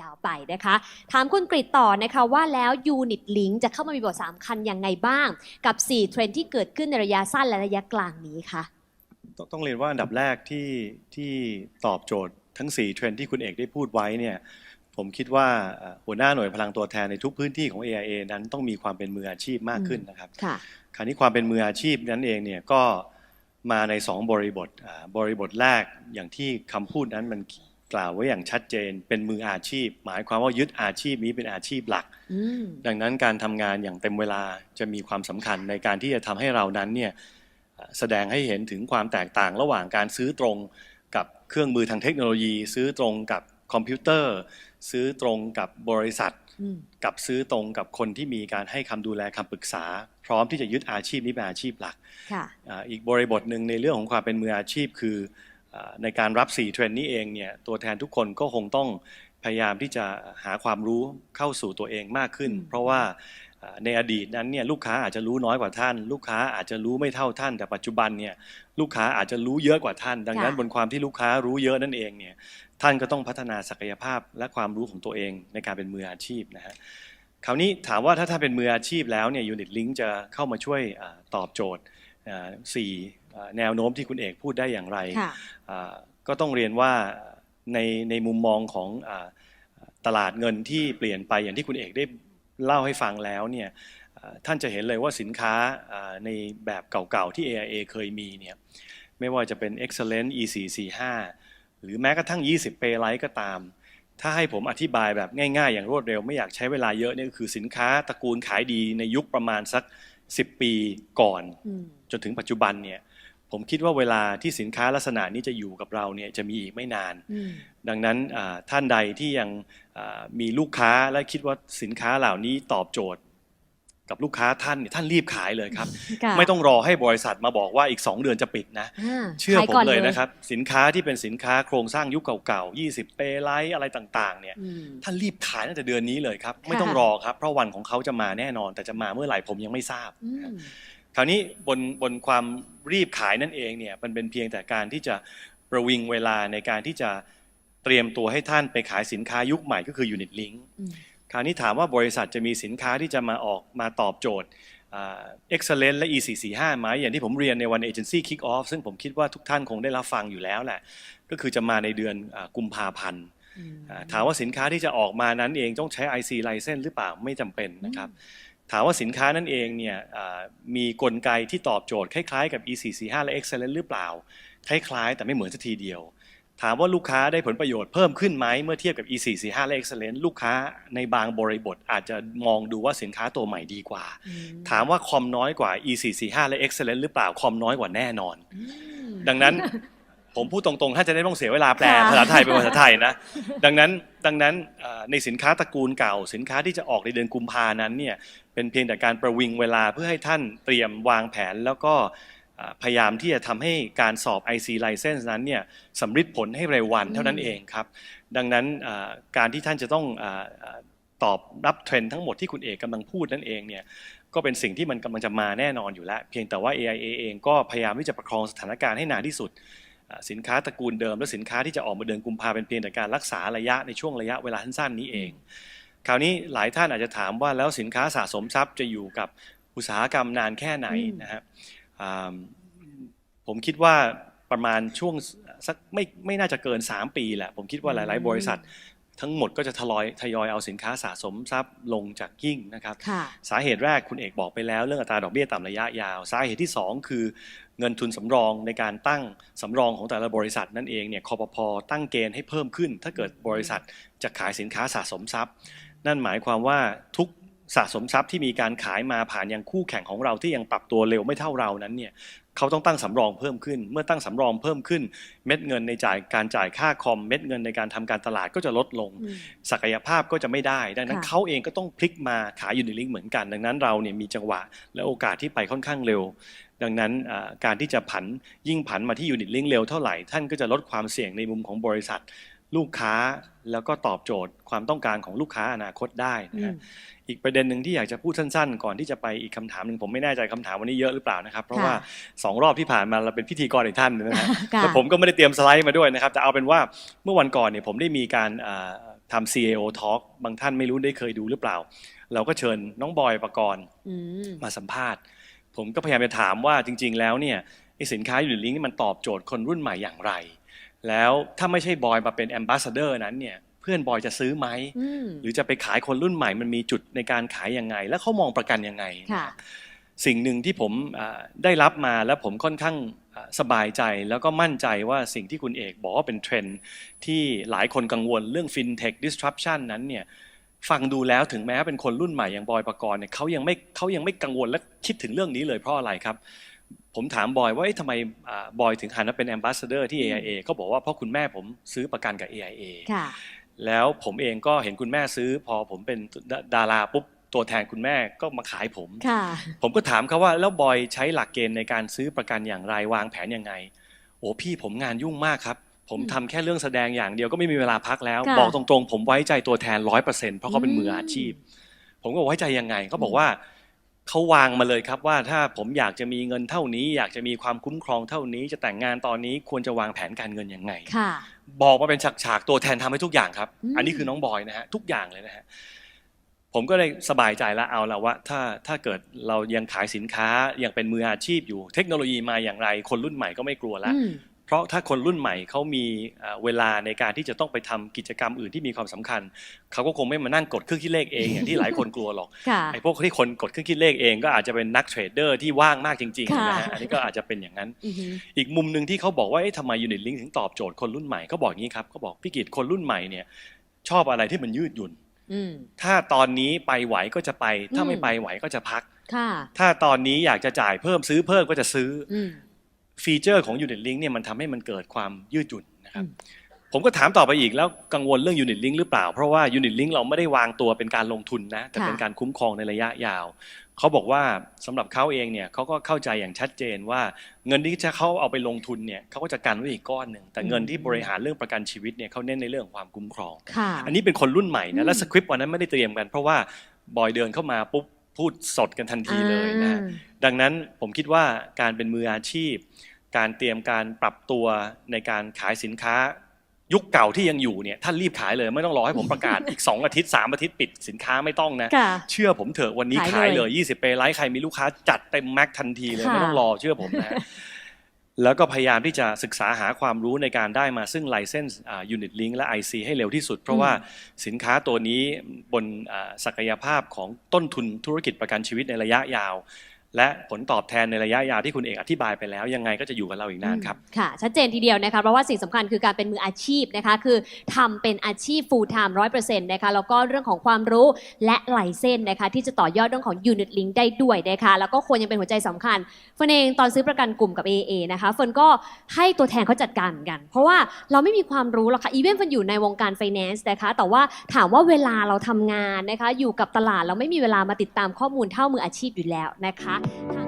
ยาวๆไปนะคะ ถามคุณกริตต่อนะคะว่าแล้ว Unit Link จะเข้ามามีบทสำคัญยังไงบ้าง กับ 4 เทรนด์ที่เกิดขึ้นในระยะสั้นและระยะกลางนี้คะต้องต้องเรียนว่าอันดับแรกที่ที่ตอบโจทย์ทั้ง 4 เทรนด์ที่คุณเอกได้พูดไว้เนี่ยผมคิดว่าเอ่อหัวหน้าหน่วยพลังตัวแทนในทุกพื้นที่ของ AIA นั้นต้องมีความเป็นมืออาชีพมากขึ้นนะครับค่ะคราวนี้ความเป็นมืออาชีพนั้นเองเนี่ยก็มาใน 2 บริบทอ่าบริบทแรกอย่างที่คำพูดนั้นมัน กล่าวไว้อย่างชัดเจนเป็นมืออาชีพ หมายความว่ายึดอาชีพนี้เป็นอาชีพหลักอืมดังนั้นการทำงานอย่างเต็มเวลาจะมีความสำคัญในการที่จะทำให้เรานั้นเนี่ยเอ่อแสดงให้เห็นถึงความแตกต่างระหว่างการซื้อตรงกับเครื่องมือทางเทคโนโลยี ซื้อตรงกับคอมพิวเตอร์ ซื้อตรงกับบริษัทอืมกับซื้อตรงกับคนที่มีการให้คำดูแลคำปรึกษา พร้อมที่จะยึดอาชีพนี้เป็นอาชีพหลักค่ะอ่าอีกบริบทหนึ่งในเรื่องของความเป็นมืออาชีพคืออา ในการรับ 4 เทรนด์นี้เองเนี่ยตัวแทนทุกคนก็คงต้องพยายามที่จะหาความรู้เข้าสู่ตัวเองมากขึ้นอืมเพราะว่าอ่าในอดีตนั้นเนี่ยลูกค้าอาจจะรู้น้อยกว่าท่าน ลูกค้าอาจจะรู้ไม่เท่าท่าน แต่ปัจจุบันเนี่ยลูกค้าอาจจะรู้เยอะกว่าท่าน ดังนั้นบนความที่ลูกค้ารู้เยอะนั่นเองเนี่ยท่านก็ต้องพัฒนาศักยภาพและความรู้ของตัวเองในการเป็นมืออาชีพนะฮะคราวนี้ถามว่าถ้าท่านเป็นมืออาชีพแล้วเนี่ยยูนิตลิงจะเข้ามาช่วยอาตอบโจทย์อ่าสี่อ่า แนวโน้มที่คุณเอกพูดได้อย่างไรค่ะอ่าก็ต้องเรียนว่าในในมุมมองของอาตลาดเงินที่เปลี่ยนไปอย่างที่คุณเอกได้เล่าให้ฟังแล้วเนี่ยอ่าท่านจะเห็นเลยว่าสินค้าอ่าในแบบเก่าๆที่ AIA เคยมีเนี่ยไม่ว่าจะเป็น Excellent E445 หรือแม้กระทั่ง 20 p a y l i g h t ก็ตาม ถ้าให้ผมอธิบายแบบง่ายๆ อย่างรวดเร็วไม่อยากใช้เวลาเยอะเนี่ยก็คือสินค้าตระกูลขายดีในยุคประมาณสัก 10 ปีก่อนอืมจนถึงปัจจุบันเนี่ย ผมคิดว่าเวลาที่สินค้าลักษณะนี้จะอยู่กับเราเนี่ยจะมีอีกไม่นานอืมดังนั้นอ่าท่านใดที่ยังอ่ามีลูกค้าและคิดว่าสินค้าเหล่านี้ตอบโจทย์ กับลูกค้าท่านเนี่ยท่านรีบขายเลยครับค่ะไม่ต้องรอให้บริษัทมาบอกว่าอีก 2 เดือนจะปิดนะาเชื่อขายผมก่นเลยนะครับ สินค้าที่เป็นสินค้าโครงสร้างยุคเก่าๆ 20 เปไลท์อะไรต่างๆเนี่ยอืมท่านรีบขายตั้งแต่เดือนนี้เลยครับ ไม่ต้องค่ะรอครับเพราะวันของเขาจะมาแน่นอน แต่จะมาเมื่อไหร่ผมยังไม่ทราบอืม คราวนี้บนบนความรีบขายนั่นเองเนี่ยมันเป็นเพียงแต่การที่จะประวิงเวลาในการที่จะเตรียมตัวให้ท่านไปขายสินค้ายุคใหม่ก็คือ Unit Link อืมคราวนี้ถามว่าบริษัทจะมีสินค้าที่จะมาออกมาตอบโจทย์อ่า Excellent และ E445 ไหมอย่างที่ผมเรียนในวัน Agency Kick Off ซึ่งผมคิดว่าทุกท่านคงได้รับฟังอยู่แล้วแหละ ก็คือจะมาในเดือนอากุมภาพันธ์อืมอ่าถามว่าสินค้าที่จะออกมานั้นเองต้องใช้ IC license หรือเปล่าไม่จำเป็นนะครับ ถามว่าสินค้านั่นเองเนี่ยอ่ามีกลไกที่ตอบโจทย์คล้ายๆกับ E445 และ Excellent หรือเปล่า คล้ายๆ แต่ไม่เหมือนสักทีเดียว ถามว่าลูกค้าได้ผลประโยชน์เพิ่มขึ้นไหมเมื่อเทียบกับ E445 และ Excellent ลูกค้าในบางบริบทอาจจะมองดูว่าสินค้าตัวใหม่ดีกว่าอืมถามว่าคอมน้อยกว่า E445 และ Excellent หรือเปล่าคอมน้อยกว่าแน่นอนอืมดังนั้นผมพูดตรงๆ ถ้าจะได้ต้องเสียเวลาแปลค่ะภาษาไทยเป็นภาษาไทยนะ ดังนั้น ดังนั้นเอ่อในสินค้าตระกูลเก่า สินค้าที่จะออกในเดือนกุมภานั้นเนี่ยเป็นเพียงแต่การประวิงเวลาเพื่อให้ท่านเตรียมวางแผน แล้วก็เอ่อพยายามที่จะทำให้การสอบ IC license นั้นเนี่ยสำฤทธิ์ผลให้เร็ววันเท่านั้นเองครับ ดังนั้นเอ่อการที่ท่านจะต้องเอ่อเอ่อตอบรับเทรนด์ทั้งหมดที่คุณเอกกำลังพูดนั่นเองเนี่ยก็เป็นสิ่งที่มันกำลังจะมาแน่นอนอยู่แล้ว เพียงแต่ว่า AIA เองก็พยายามที่จะประคองสถานการณ์ให้นานที่สุดอ่า สินค้าตระกูลเดิม และสินค้าที่จะออกมาเดือนกุมภาเป็นเพียงแต่การรักษาระยะในช่วงระยะเวลาสั้นๆนี้เอง คราวนี้หลายท่านอาจจะถามว่าแล้วสินค้าสะสมทรัพย์จะอยู่กับอุตสาหกรรมนานแค่ไหนอืมนะฮะอ่าผมคิดว่าประมาณช่วงสักไม่ไม่น่าจะเกิน 3 ปีแหละ ผมคิดว่าหลาย ๆ บริษัท ทั้งหมดก็จะทยอยทยอยเอาสินค้าสะสมทรัพย์ลงจากยิ่งนะครับค่ะสาเหตุแรกคุณเอกบอกไปแล้ว เรื่องอัตราดอกเบี้ยต่ำระยะยาว สาเหตุที่ 2 คือ เงินทุนสำรองในการตั้งสำรองของแต่ละบริษัทนั่นเองเนี่ยคอปพตั้งเกณฑ์ให้เพิ่มขึ้น ถ้าเกิดบริษัทจะขายสินค้าสะสมทรัพย์ นั่นหมายความว่าทุกสะสมทรัพย์ที่มีการขายมาผ่านยังคู่แข่งของเราที่ยังปรับตัวเร็วไม่เท่าเรานั้นเนี่ยเขาต้องตั้งสำรองเพิ่มขึ้น เมื่อตั้งสำรองเพิ่มขึ้น เม็ดเงินในจ่ายการจ่ายค่าคอมเม็ดเงินในการทำการตลาดก็จะลดลงอืมศักยภาพก็จะไม่ได้ ดังนั้นค่ะเขาเองก็ต้องพลิกมาขายยูนิลิงเหมือนกัน ดังนั้นเราเนี่ยมีจังหวะและโอกาสที่ไปค่อนข้างเร็ว ดังนั้นอ่าการที่จะผันยิ่งผันมาที่ยูนิตลิงเร็วเท่าไหร่ ท่านก็จะลดความเสี่ยงในมุมของบริษัท ลูกค้าแล้วก็ตอบโจทย์ความต้องการของลูกค้าอนาคตได้นะอืฮะมอีกประเด็นหนึ่งที่อยากจะพูดสั้นๆ ก่อนที่จะไปอีกคำถามหนึ่งผมไม่แน่ใจคำถามวันนี้เยอะหรือเปล่านะครับ เพราะค่ะว่าสองรอบที่ผ่านมาเราเป็นพิธีกรอีกท่านหนึงนะฮะค่ะแล้วผมก็ไม่ได้เตรียมสไลด์มาด้วยนะครับแต่เอาเป็นว่าเมื่อวันก่อนเนี่ยผมได้มีการอ่าแทำ CAO Talk บางท่านไม่รู้ได้เคยดูหรือเปล่า เราก็เชิญน้องบอยประกรณ์อืมมาสัมภาษณ์ ผมก็พยายามจะถามว่าจริง ๆ แล้วเนี่ยไอสินค้าอยู่ในลิงก์นี่มันตอบโจทย์คนรุ่นใหม่อย่างไร แล้วถ้าไม่ใช่บอยมาเป็นแอมบาสเดอร์นั้นเนี่ยเพื่อนบอยจะซื้อไหมอืมหรือจะไปขายคนรุ่นใหม่มันมีจุดในการขายยังไง แล้วเขามองประกันยังไงค่ะสิ่งหนึ่งที่ผมอ่าได้รับมาแล้วผมค่อนข้างอ่าสบายใจแล้วก็มั่นใจว่าสิ่งที่คุณเอกบอกว่าเป็นเทรนด์ที่หลายคนกังวลเรื่อง FinTech disruption นั้นเนี่ย ฟังดูแล้วถึงแม้เป็นคนรุ่นใหม่อย่างบอยประกรณ์เนี่ยเขายังไม่เขายังไม่กังวลและคิดถึงเรื่องนี้เลยเพราะอะไรครับ ผมถามบอยว่าเอ๊ะทำไมอ่าบอยถึงหันมาเป็น ambassador ที่ AIA เขาบอกว่าเพราะคุณแม่ผมซื้อประกันกับ AIA ค่ะแล้วผมเองก็เห็นคุณแม่ซื้อ พอผมเป็นดาดาราปุ๊บตัวแทนคุณแม่ก็มาขายผมค่ะผมก็ถามเขาว่าแล้วบอยใช้หลักเกณฑ์ในการซื้อประกันอย่างไรวางแผนยังไง โอ้พี่ผมงานยุ่งมากครับ ผมอืมทำแค่เรื่องแสดงอย่างเดียวก็ไม่มีเวลาพักแล้ว ค่ะ บอกตรงๆ ผมไว้ใจตัวแทนร้อยเปอร์เซ็นต์เพราะเขาเป็นมืออาชีพอืผมก็บอกไว้ใจยังไงเขาบอกว่าเขาวางมาเลยครับว่าถ้าผมอยากจะมีเงินเท่านี้ อยากจะมีความคุ้มครองเท่านี้ จะแต่งงานตอนนี้ควรจะวางแผนการเงินยังไง ค่ะ บอกมาเป็นฉากๆตัวแทนทำให้ทุกอย่างครับ อืม อันนี้คือน้องบอยนะฮะทุกอย่างเลยนะฮะผมก็เลยสบายใจแล้วเอาละว่าถ้าถ้าเกิดเรายังขายสินค้ายังเป็นมืออาชีพอยู่ เทคโนโลยีมาอย่างไร คนรุ่นใหม่ก็ไม่กลัวแล้วอืม เพราะถ้าคนรุ่นใหม่เขามีเอ่อเวลาในการที่จะต้องไปทำกิจกรรมอื่นที่มีความสำคัญเขาก็คงไม่มานั่งกดเครื่องคิดเลขเองอย่างที่หลายคนกลัวหรอกค่ะไอ้พวกที่คนกดเครื่องคิดเลขเอง ก็อาจจะเป็นนักเทรดเดอร์ที่ว่างมากจริงๆค่ะนะฮะอันนี้ก็อาจจะเป็นอย่างนั้นอือหืออีกมุมหนึ่งที่เขาบอกว่าเอ๊ะทำไมยูนิตลิงถึงตอบโจทย์คนรุ่นใหม่เขาบอกอย่างนี้ครับเขาบอกพี่กิตคนรุ่นใหม่เนี่ยชอบอะไรที่มันยืดหยุ่นอืมถ้าตอนนี้ไปไหวก็จะไป ถ้าอืมไม่ไปไหวก็จะพักค่ะถ้าตอนนี้อยากจะจ่ายเพิ่มซื้อเพิ่มก็จะซื้ออืม ฟีเจอร์ของ Unit Link เนี่ยมันทำให้มันเกิดความยืดหยุ่นนะครับอืมผมก็ถามต่อไปอีกแล้วกังวลเรื่อง Unit Link หรือเปล่า เพราะว่า Unit Link เราไม่ได้วางตัวเป็นการลงทุนนะแต่เป็นการคุ้มครองในระยะยาว เขาบอกว่าสำหรับเขาเองเนี่ยเขาก็เข้าใจอย่างชัดเจนว่า เงินที่จะเขาเอาไปลงทุนเนี่ยเขาก็จะกันไว้อีกก้อนหนึ่งแต่เงินที่บริหารเรื่องประกันชีวิตเนี่ยเขาเน้นในเรื่องของความคุ้มครองค่ะอันนี้เป็นคนรุ่นใหม่อืนะมและสคริปต์วันนั้นไม่ได้เตรียมกัน เพราะว่าบอยเดินเข้ามาปุ๊บพูดสดกันทันทีเลยนะฮะอ่าดังนั้นผมคิดว่าการเป็นมืออาชีพ การเตรียมการปรับตัวในการขายสินค้า ยุคเก่าที่ยังอยู่เนี่ยท่านรีบขายเลยไม่ต้องรอให้ผมประกาศ อีก 2 อาทิตย์ 3 อาทิตย์ปิดสินค้าไม่ต้องนะ ค่ะเชื่อผมเถอะวันนี้ขายเลยขายเลย20 เปย์ไลท์ใครมีลูกค้าจัดเต็มแม็กทันทีเลยค่ะ ไม่ต้องรอเชื่อผมนะฮะแล้วก็พยายามที่จะศึกษาหาความรู้ในการได้มาซึ่ง License อ่า Unit Link และ IC ให้เร็วที่สุด เพราะว่าสินค้าตัวนี้บนอ่าศักยภาพของต้นทุนธุรกิจประกันชีวิตในระยะยาว และผลตอบแทนในระยะยาวที่คุณเอกอธิบายไปแล้ว ยังไงก็จะอยู่กับเราอีกนานครับ ค่ะ ชัดเจนทีเดียวนะคะเพราะว่าสิ่งสำคัญคือการเป็นมืออาชีพนะคะ คือทำเป็นอาชีพ full time 100%นต์นะคะ แล้วก็เรื่องของความรู้และไหลเส้นนะคะ ที่จะต่อยอดเรื่องของ unit link ได้ด้วยนะคะ แล้วก็ควรยังเป็นหัวใจสำคัญเฟิร์นเองตอนซื้อประกันกลุ่มกับ AA นะคะเฟิร์นก็ให้ตัวแทนเขาจัดการเหมือนกัน เพราะว่าเราไม่มีความรู้หรอกค่ะอีเวนต์เฟิร์นอยู่ในวงการ finance นะคะ แต่ว่าถามว่าเวลาเราทำงานนะคะ อยู่กับตลาดเราไม่มีเวลามาติดตามข้อมูลเท่ามืออาชีพอยู่แล้วนะคะ না